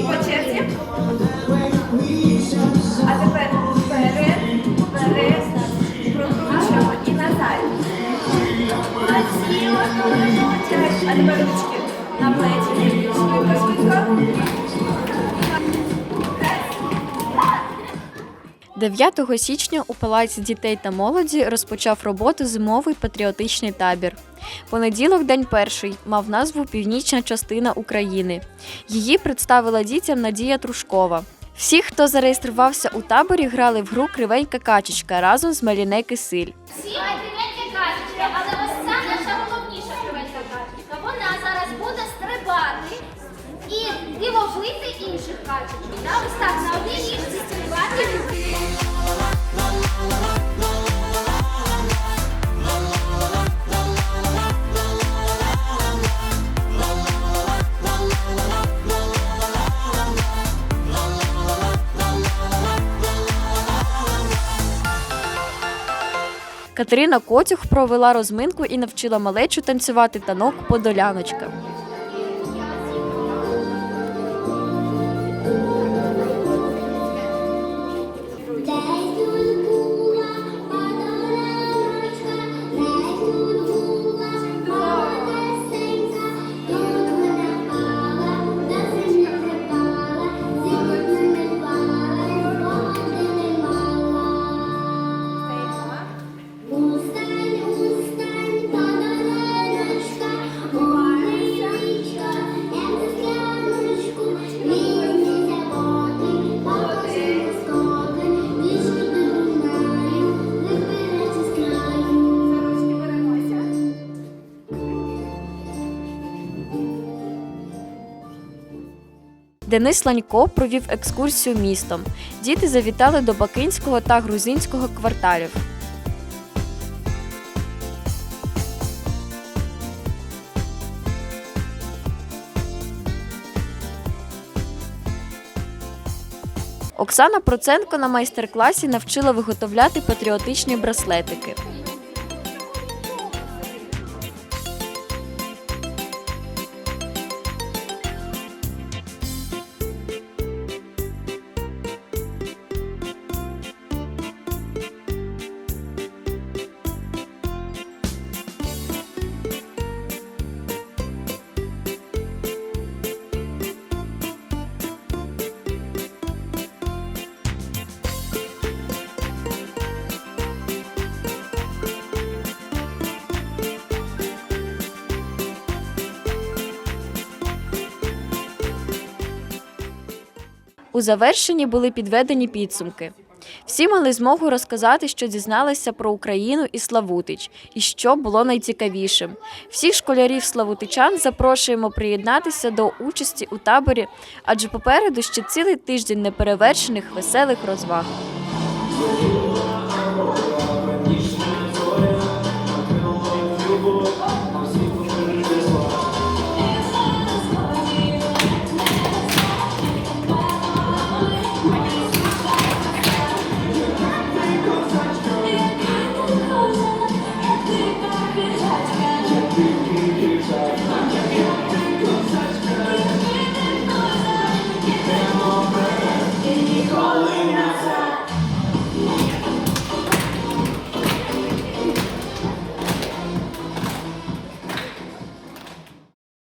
І по черзі. А тепер вперед, вперед, прокручуємо і назад. Красиво, крутять. А тепер ручки на плечі. Швидко, швидко. 9 січня у Палаці дітей та молоді розпочав роботу зимовий патріотичний табір. Понеділок, день перший, мав назву Північна частина України. Її представила дітям Надія Трушкова. Всі, хто зареєструвався у таборі, грали в гру Кривенька качечка разом з Маліне Кисиль. Всі кривенька качечка, але ось ця наша головніша кривенька качечка. Вона зараз буде стрибати і дивовити інших качечок. Катерина Котюх провела розминку і навчила малечу танцювати танок Подоляночка. Денис Ланько провів екскурсію містом. Діти завітали до Бакинського та грузинського кварталів. Оксана Проценко на майстер-класі навчила виготовляти патріотичні браслетики. У завершенні були підведені підсумки. Всі мали змогу розказати, що дізналися про Україну і Славутич, і що було найцікавішим. Всіх школярів славутичан запрошуємо приєднатися до участі у таборі, адже попереду ще цілий тиждень неперевершених веселих розваг.